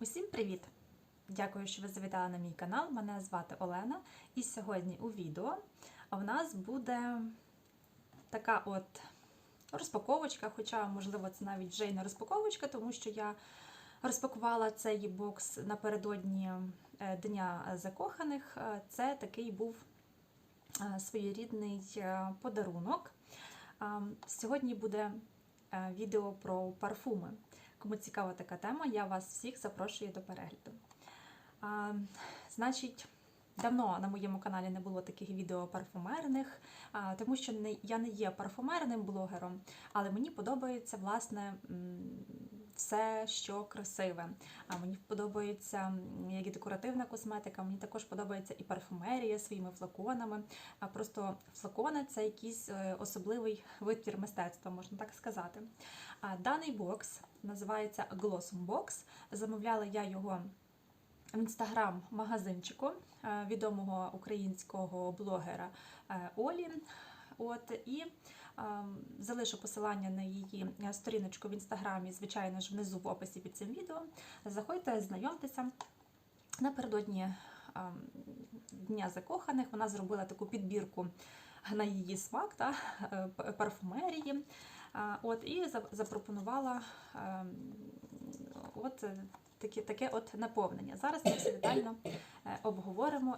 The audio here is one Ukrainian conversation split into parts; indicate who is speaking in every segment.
Speaker 1: Усім привіт! Дякую, що ви завітали на мій канал. Мене звати Олена. І сьогодні у відео в нас буде така от розпаковочка, хоча, можливо, це навіть вже й не розпаковочка, тому що я розпакувала цей бокс напередодні е, Дня закоханих. Е, Це такий був е, своєрідний подарунок. Сьогодні буде відео про парфуми. Кому цікава така тема, я вас всіх запрошую до перегляду. А, значить, давно на моєму каналі не було таких відео парфумерних, тому що не, я не є парфумерним блогером, але мені подобається власне все, що красиве. А мені подобається як і декоративна косметика, мені також подобається і парфумерія своїми флаконами. А просто флакони це якийсь е, особливий витвір мистецтва, можна так сказати. А Даний бокс називається Glossum Box. Замовляла я його в інстаграм-магазинчику е, відомого українського блогера е, Олі. От, і е, залишу посилання на її сторіночку в інстаграмі, звичайно ж, внизу в описі під цим відео. Заходьте, знайомтеся. Напередодні е, Дня закоханих вона зробила таку підбірку на її смак та е, парфумерії. От, і запропонувала ем, от е, таке, таке от наповнення. Зараз це все детально е, обговоримо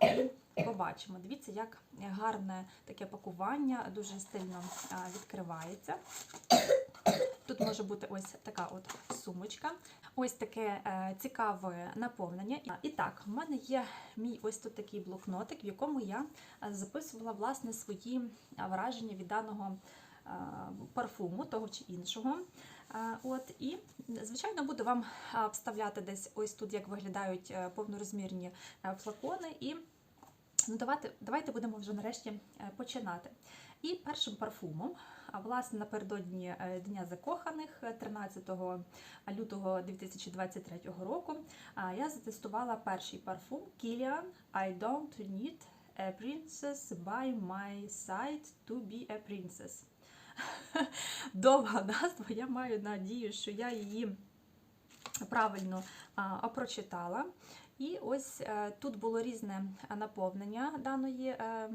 Speaker 1: і побачимо. Дивіться, як гарне таке пакування, дуже стильно відкривається. Тут може бути ось така от сумочка, ось таке е, цікаве наповнення. І- так, в мене є мій ось тут такий блокнотик, в якому я записувала власне свої враження від даного парфуму, того чи іншого. Е, От і звичайно буду вам е, вставляти десь ось тут, як виглядають е, повнорозмірні е, флакони. І ну, давайте, давайте будемо вже нарешті е, починати. І першим парфумом, власне напередодні е, Дня закоханих, е, 13 лютого 2023 року, я затестувала перший парфум Kilian I don't need a princess by my side to be a princess. Довга назва, я маю надію, що я її правильно а, прочитала. І ось е, тут було різне наповнення даної е,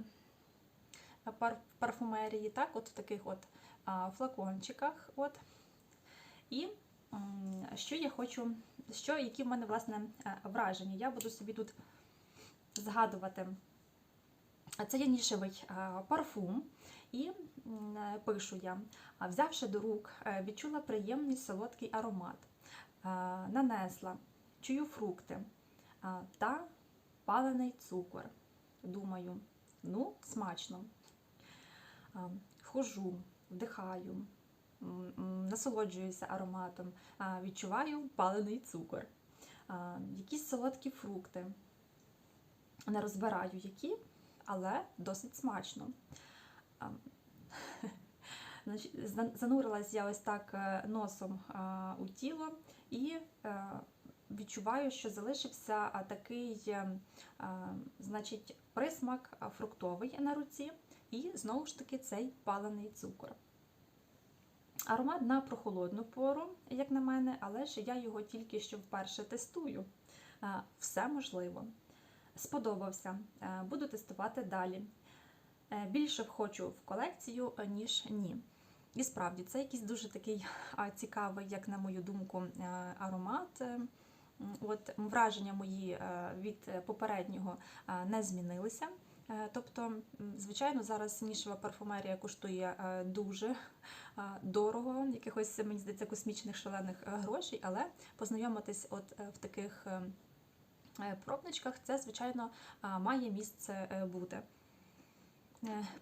Speaker 1: пар- парфумерії, так, от в таких от а, флакончиках. От. І що я хочу, що, які в мене власне е, враження. Я буду собі тут згадувати. А Це є нішевий парфум, і пишу я, взявши до рук, е, відчула приємний солодкий аромат, Е, нанесла, чую фрукти та палений цукор. Думаю, ну, смачно. А, Хожу, вдихаю, насолоджуюся ароматом, відчуваю палений цукор, якісь солодкі фрукти. Не розбираю які, але досить смачно. Занурилась я ось так е, носом у тіло і е, відчуваю, що залишився такий е, значить, присмак фруктовий на руці, і знову ж таки цей палений цукор. Аромат на прохолодну пору, як на мене, але ж я його тільки що вперше тестую. Все можливо. Сподобався. Буду тестувати далі. Більше хочу в колекцію, ніж ні. І справді, це якийсь дуже такий цікавий, як на мою думку, е, аромат. Е, От враження мої е, від попереднього не змінилися. Тобто, звичайно, зараз нішева парфумерія коштує дуже дорого, якихось, мені здається, космічних шалених грошей, але познайомитись от в таких пробничках, це, звичайно, має місце бути.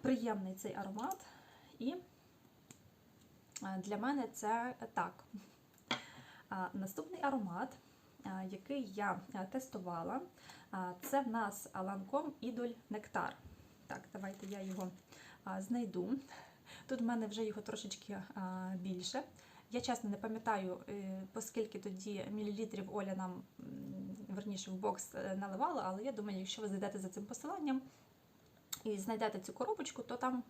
Speaker 1: Приємний цей аромат, і для мене це так. Наступний аромат, який я тестувала, це в нас Lancome Idol Nectar. Так, давайте я його знайду. Тут в мене вже його трошечки більше. Я чесно не пам'ятаю, е, оскільки тоді мілілітрів Оля нам, верніше, в бокс е, наливала, але я думаю, якщо ви зайдете за цим посиланням, і знайдете цю коробочку, то там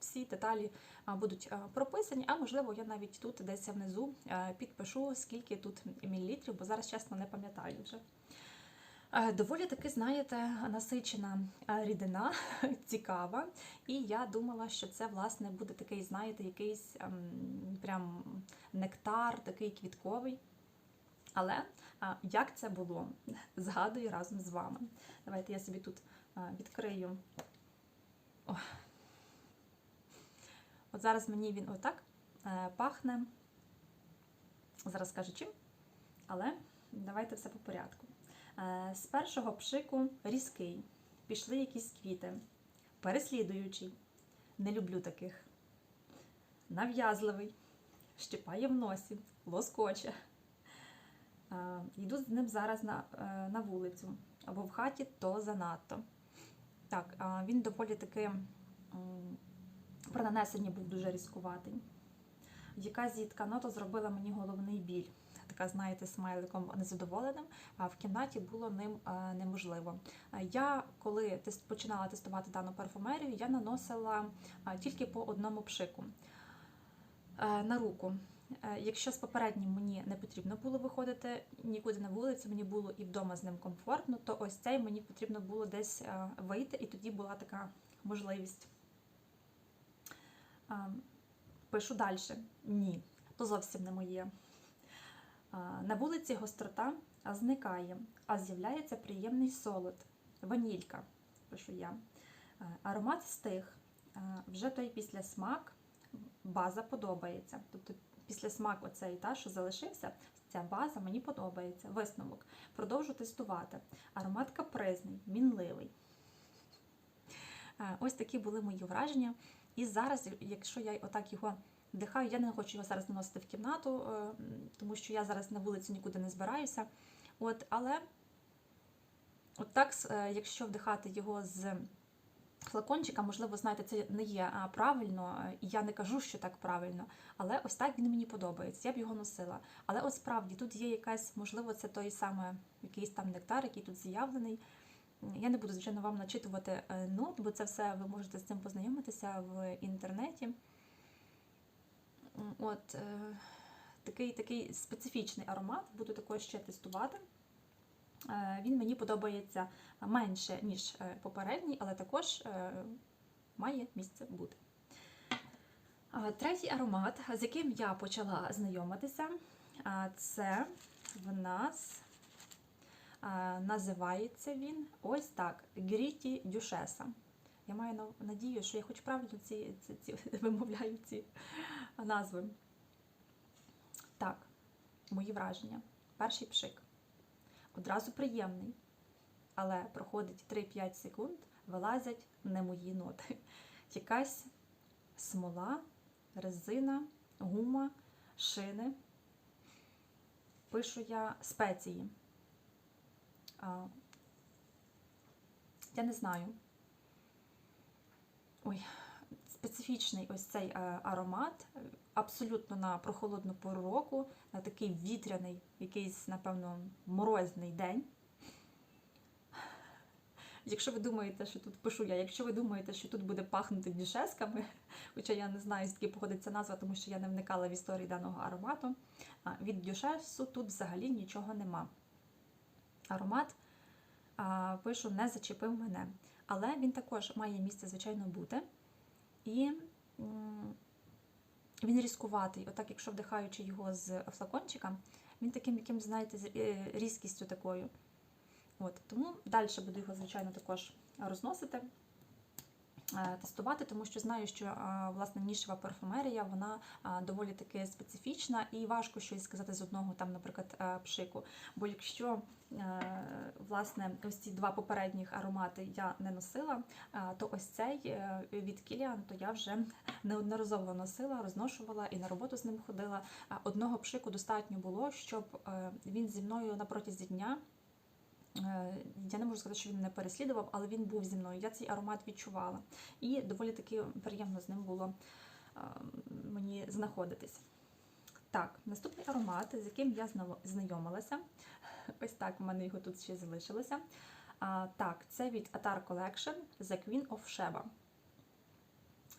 Speaker 1: всі деталі будуть прописані, а можливо, я навіть тут десь внизу е, підпишу, скільки тут мілілітрів, бо зараз чесно не пам'ятаю вже. Е, Доволі таки, знаєте, насичена е, рідина, цікава. І я думала, що це власне буде такий, знаєте, якийсь ем, прям нектар, такий квітковий. Але як це було? Згадую разом з вами. Давайте я собі тут відкрию. О. От зараз мені він отак е, пахне. Зараз скажу чим. Але давайте все по порядку. Е, З першого пшику різкий, пішли якісь квіти, переслідуючий. Не люблю таких. Нав'язливий, щипає в носі, лоскоче. Е, Йду з ним зараз на, на вулицю або в хаті, то занадто. Так, він доволі таки при нанесенні був дуже різкуватий. Якась зітка нота зробила мені головний біль. Така, знаєте, смайликом незадоволеним, а в кімнаті було ним неможливо. Я, коли починала тестувати дану парфумерію, я наносила тільки по одному пшику е, на руку. Е, Якщо з попереднім мені не потрібно було виходити нікуди на вулицю, мені було і вдома з ним комфортно, то ось цей мені потрібно було десь е, вийти, і тоді була така можливість. Е, Пишу далі. Ні, то зовсім не моє. На вулиці гострота зникає, а з'являється приємний солод, ванілька, пишу я. Аромат стих, вже той післясмак, база подобається. Тобто післясмак оцей, та, що залишився, ця база мені подобається. Висновок. Продовжу тестувати. Аромат капризний, мінливий. Е, Ось такі були мої враження. І зараз, якщо я отак його вдихаю, я не хочу його зараз наносити в кімнату, е, тому що я зараз на вулицю нікуди не збираюся. От, але от так, е, якщо вдихати його з флакончика, можливо, знаєте, це не є правильно, і я не кажу, що так правильно, але ось так він мені подобається. Я б його носила. Але от справді тут є якась, можливо, це той саме якийсь там нектар, який тут з'явлений. Я не буду, звичайно, вам начитувати е, нот, бо це все ви можете з цим познайомитися в інтернеті. От е, такий, такий специфічний аромат, буду також ще тестувати. Е, Він мені подобається менше, ніж е, попередній, але також е, має місце бути. Третій аромат, з яким я почала знайомитися, це в нас називається він ось так: Гріті Дюшеса. Я маю надію, що я хоч правильно ці, ці, ці вимовляю ці назви. Так, мої враження. Перший пшик. Одразу приємний, але проходить 3-5 секунд, вилазять не мої ноти. Якась смола, резина, гума, шини. Пишу я спеції. А, я не знаю. Ой, специфічний ось цей е, аромат, е, абсолютно на прохолодну пору року, на такий вітряний, якийсь, напевно, морозний день. Якщо ви думаєте, що тут пишу я, якщо ви думаєте, що тут буде пахнути дюшесками, хоча я не знаю, звідки походить ця назва, тому що я не вникала в історії даного аромату, від дюшесу тут взагалі нічого нема. Аромат, пишу, не зачепив мене. Але він також має місце, звичайно, бути. І він різкуватий. Отак, якщо вдихаючи його з флакончика, він таким, яким, знаєте, з е, різкістю такою. От, тому далі буду його, звичайно, також розносити, тестувати, тому що знаю, що власне нішева парфумерія вона доволі таки специфічна і важко щось сказати з одного, там, наприклад, е, пшику. Бо якщо е, власне ось ці два попередніх аромати я не носила, то ось цей е, від Кіліан, то я вже неодноразово носила, розношувала і на роботу з ним ходила. Одного пшику достатньо було, щоб е, він зі мною на протязі дня. Е, Я не можу сказати, що він не переслідував, але він був зі мною. Я цей аромат відчувала. І доволі таки приємно з ним було е, мені знаходитись. Так, наступний аромат, з яким я знайомилася. Ось так в мене його тут ще залишилося. А, Так, це від Atar Collection The Queen of Sheba.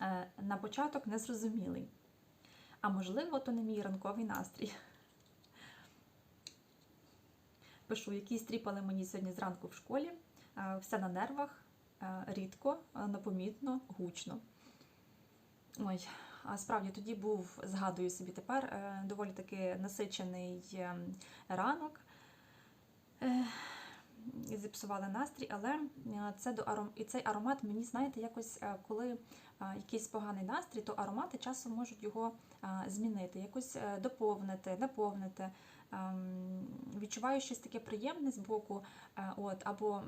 Speaker 1: Е, На початок незрозумілий. А можливо, то не мій ранковий настрій. Пишу, які стріпали мені сьогодні зранку в школі. Е, Все на нервах, е, рідко, е, непомітно, гучно. Ой, а справді тоді був, згадую собі тепер, доволі таки насичений ранок. Зіпсували настрій, але це до аром... і цей аромат мені, знаєте, якось коли якийсь поганий настрій, то аромати часом можуть його змінити, якось доповнити, наповнити. Ем, Відчуваю щось таке приємне з боку, е, от, або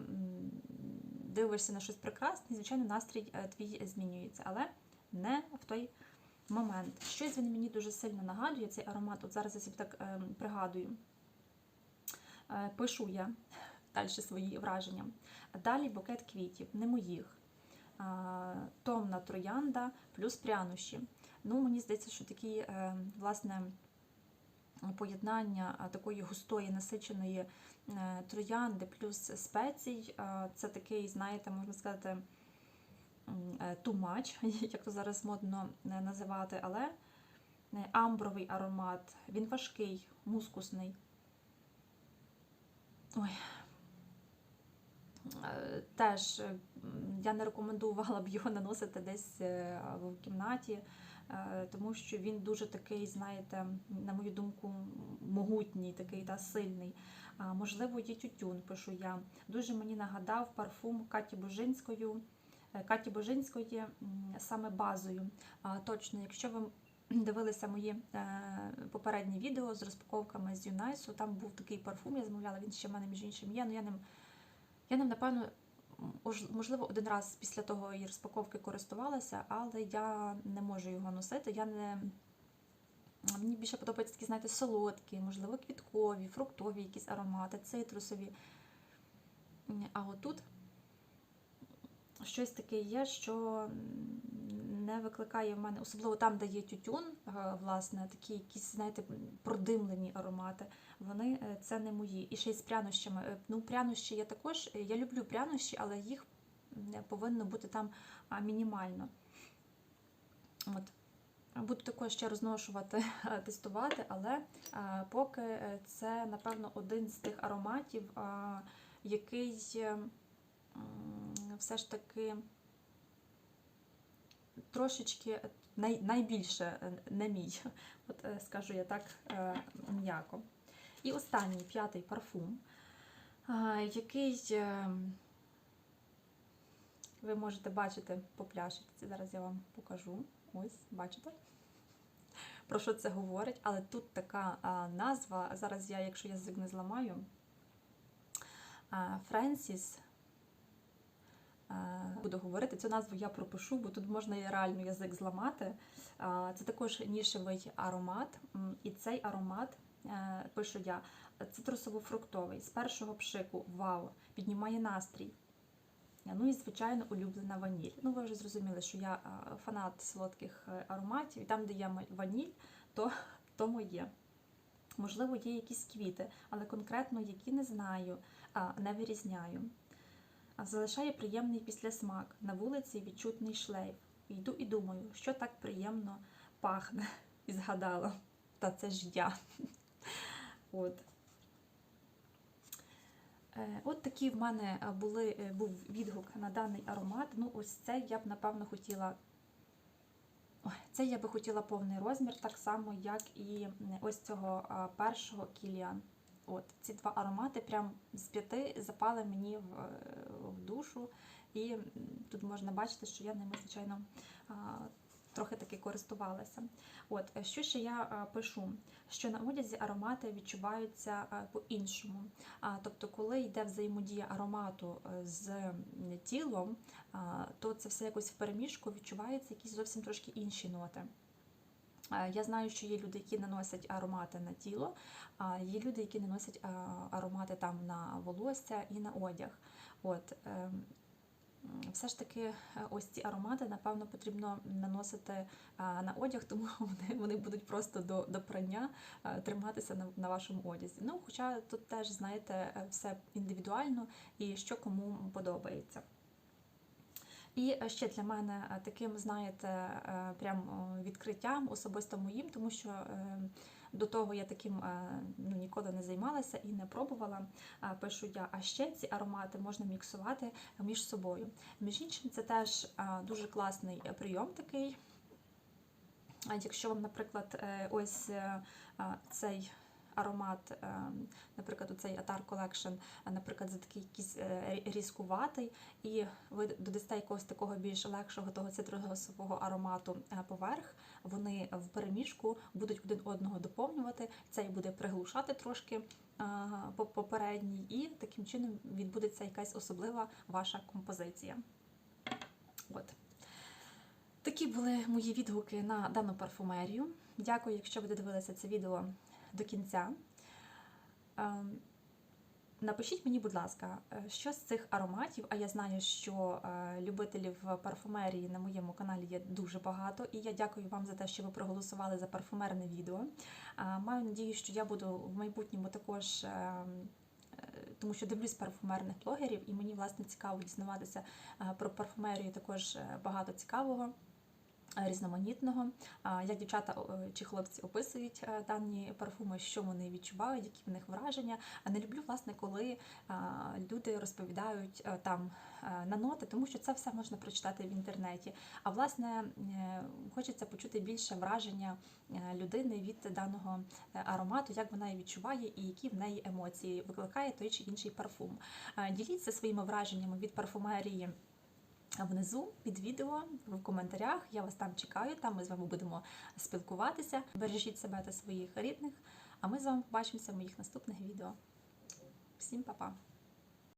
Speaker 1: дивишся на щось прекрасне, звичайно, настрій е, твій змінюється, але не в той момент. Щось він мені дуже сильно нагадує, цей аромат. От зараз я собі так ем, пригадую. Е, Пишу я далі свої враження. Далі букет квітів, не моїх. А, Томна троянда плюс прянощі. Ну, мені здається, що такі, е, власне, поєднання такої густої, насиченої е, троянди плюс спецій, це такий, знаєте, можна сказати, м, е, як то зараз модно е, називати, але амбровий аромат, він важкий, мускусний. Ой. Теж я не рекомендувала б його наносити десь в кімнаті, тому що він дуже такий, знаєте, на мою думку, могутній, такий та сильний. Можливо, є тютюн, пишу я. Дуже мені нагадав парфум Каті Божинської, е, Каті Божинської саме базою. Точно, якщо ви дивилися мої е, попередні відео з розпаковками з Юнайсу, там був такий парфум, я замовляла, він ще в мене між іншим є, але я ним, я ним, напевно, можливо, один раз після того її розпаковки користувалася, але я не можу його носити. Я не... Мені більше подобаються такі, знаєте, солодкі, можливо, квіткові, фруктові якісь аромати, цитрусові. А отут щось таке є, що не викликає в мене, особливо там, де є тютюн, е, власне, такі якісь, знаєте, продимлені аромати. Вони е, це не мої. І ще й з прянощами. Е, Ну, прянощі я також, я люблю прянощі, але їх повинно бути там мінімально. От. Буду також ще розношувати, тестувати, але поки це, напевно, один з тих ароматів, який все ж таки трошечки най, найбільше е, не мій, от е, скажу я так е, м'яко. І останній п'ятий парфум, який е, ви можете бачити по пляшечці. Зараз я вам покажу. Ось, бачите? Про що це говорить? Але тут така а, назва. Зараз я, якщо язик не зламаю, Френсіс. А, Буду говорити, цю назву я пропишу, бо тут можна реально язик зламати. Це також нішевий аромат, і цей аромат, е, пишу я, цитрусово-фруктовий, з першого пшику, вау, піднімає настрій. Ну і, звичайно, улюблена ваніль. Ну, ви вже зрозуміли, що я фанат солодких е, ароматів, і там, де є ваніль, то, то моє. Можливо, є якісь квіти, але конкретно які не знаю, не вирізняю. Залишає приємний післясмак. На вулиці відчутний шлейф. Йду і думаю, що так приємно пахне. І згадала. Та це ж я. От. Е, От такі в мене е, були, е, був відгук на даний аромат. Ну, ось це я б, напевно, хотіла. Це я би хотіла повний розмір, так само, як і ось цього першого Кіліан. От, ці два аромати прям з п'яти запали мені в, е, в душу. І тут можна бачити, що я ними, звичайно, трохи таки користувалася. От, е, що ще я пишу? Що на одязі аромати відчуваються по-іншому. Тобто, коли йде взаємодія аромату е, з тілом, то це все якось в переміжку відчуваються якісь зовсім трошки інші ноти. Е, Я знаю, що є люди, які наносять аромати на тіло, є люди, які наносять аромати там на волосся і на одяг. От, ем, все ж таки е, ось ці аромати, напевно, потрібно наносити е, на одяг, тому вони, вони будуть просто до, до прання е, триматися на, на вашому одязі. Ну, хоча тут теж, знаєте, е, все індивідуально і що кому подобається. І е, ще для мене е, таким, знаєте, е, прям відкриттям особисто моїм, тому що до того я таким ну, ніколи не займалася і не пробувала. Пишу я, а ще ці аромати можна міксувати між собою. Між іншим, це теж дуже класний прийом такий. Якщо вам, наприклад, ось цей аромат, е, наприклад, цей Atar Collection, е, наприклад, за такий якийсь е, різкуватий, і ви додасте якогось такого більш легшого того цитрусового аромату поверх, вони в переміжку будуть один одного доповнювати. Цей буде приглушати трошки попередній, і таким чином відбудеться якась особлива ваша композиція. От. Такі були мої відгуки на дану парфумерію. Дякую, якщо ви додивилися це відео до кінця. Ем, Напишіть мені, будь ласка, е, що з цих ароматів, а я знаю, що е, любителів парфумерії на моєму каналі є дуже багато, і я дякую вам за те, що ви проголосували за парфумерне відео. Маю надію, що я буду в майбутньому також. ем, е, Тому що дивлюсь парфумерних блогерів, і мені власне цікаво дізнаватися про парфумерію також багато цікавого. Е, Різноманітного, як дівчата чи хлопці описують е, дані парфуми, що вони відчувають, які в них враження. А не люблю, власне, коли люди розповідають е, там на ноти, тому що це все можна прочитати в інтернеті. А власне хочеться почути більше враження людини від даного аромату, як вона її відчуває і які в неї емоції викликає той чи інший парфум. Діліться своїми враженнями від парфумерії. Внизу під відео в коментарях я вас там чекаю. Там ми з вами будемо спілкуватися. Бережіть себе та своїх рідних. А ми з вами побачимося в моїх наступних відео. Всім па-па!